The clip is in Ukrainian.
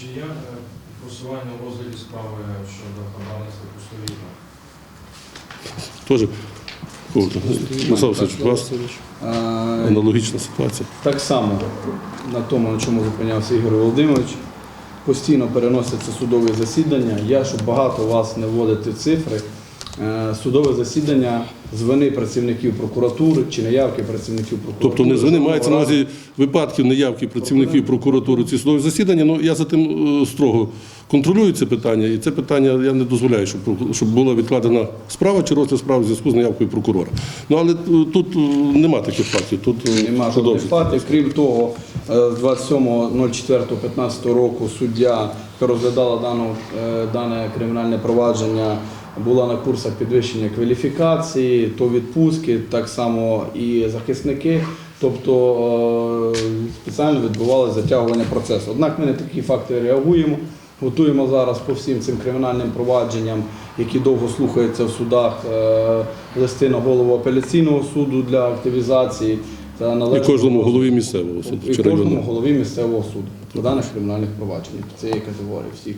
чи є е, просування у розгляді справи щодо хабарництва пустовільного? Тоже круто. Васильович, у вас аналогічна ситуація. Так само на тому, на чому зупинявся Ігор Володимирович, постійно переносяться судові засідання. Я, щоб багато вас не вводити в цифри, судове засідання з вини працівників прокуратури чи неявки працівників прокуратури. Тобто не звини мається на увазі випадків неявки працівників прокуратури ці судові засідання. Ну я за тим е, строго контролюю це питання, і це питання я не дозволяю, щоб щоб була відкладена справа чи розгляд справи в зв'язку з неявкою прокурора. Ну але е, тут е, нема таких фактів. Тут е, Нема жодних фактів. Крім того, е, з 27.04.15 року суддя, яка розглядала е, дане кримінальне провадження, була на курсах підвищення кваліфікації, то відпустки, так само і захисники. Тобто е, спеціально відбувалося затягування процесу. Однак ми на такі факти реагуємо. Готуємо зараз по всім цим кримінальним провадженням, які довго слухаються в судах, е, листи на голову апеляційного суду для активізації та І кожному голові місцевого суду і кожному голові місцевого суду даних кримінальних проваджень цієї категорії всіх.